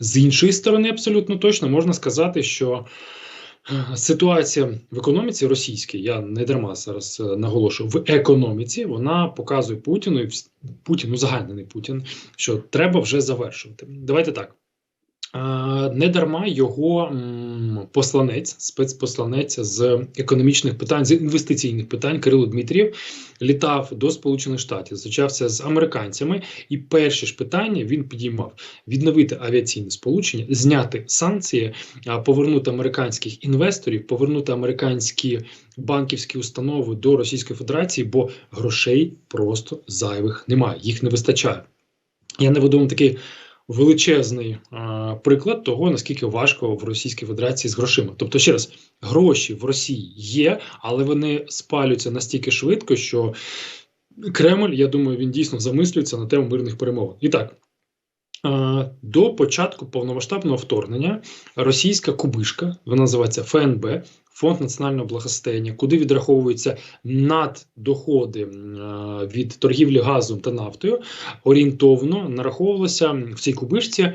З іншої сторони, абсолютно точно можна сказати, що е, ситуація в економіці російській, я не дарма зараз е, наголошую, в економіці вона показує Путіну і Путін, узагальнений Путін, що треба вже завершувати. Давайте так. Е, Не дарма його посланець, спецпосланець з економічних питань, з інвестиційних питань Кирило Дмитрієв літав до Сполучених Штатів, зустрічався з американцями, і перші ж питання він підіймав: відновити авіаційне сполучення, зняти санкції, повернути американських інвесторів, повернути американські банківські установи до Російської Федерації, бо грошей просто зайвих немає, їх не вистачає. Я наведу вам такий величезний приклад того, наскільки важко в Російській Федерації з грошима. Тобто, ще раз, гроші в Росії є, але вони спалюються настільки швидко, що Кремль, я думаю, він дійсно замислюється на тему мирних перемовин. І так. До початку повномасштабного вторгнення російська кубишка, вона називається ФНБ, Фонд національного благосостояння, куди відраховуються наддоходи е, від торгівлі газом та нафтою, орієнтовно нараховувалося в цій кубишці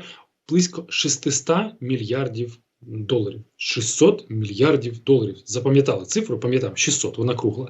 близько 600 мільярдів доларів. 600 мільярдів доларів. Запам'ятали цифру, пам'ятаємо, 600, вона кругла.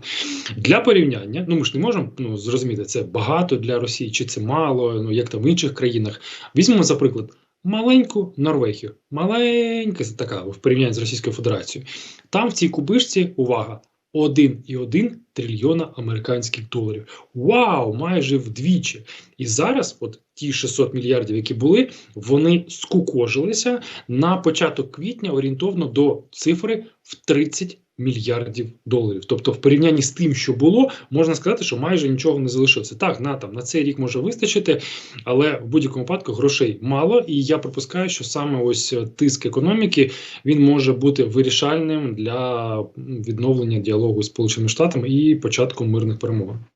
Для порівняння, ну ми ж не можемо ну, зрозуміти, це багато для Росії чи це мало, ну як там в інших країнах. Візьмемо, за приклад, маленьку Норвегію. Маленька така в порівнянні з Російською Федерацією. Там в цій кубишці, увага, 1,1 трильйона американських доларів. Вау! Майже вдвічі. І зараз, от ті 600 мільярдів, які були, вони скукожилися на початок квітня орієнтовно до цифри в 30 мільярдів доларів. Тобто, в порівнянні з тим, що було, можна сказати, що майже нічого не залишилося. Так, на там на цей рік може вистачити, але в будь-якому випадку грошей мало. І я припускаю, що саме ось е, тиск економіки він може бути вирішальним для відновлення діалогу з Сполученими Штатами і початку мирних перемовин.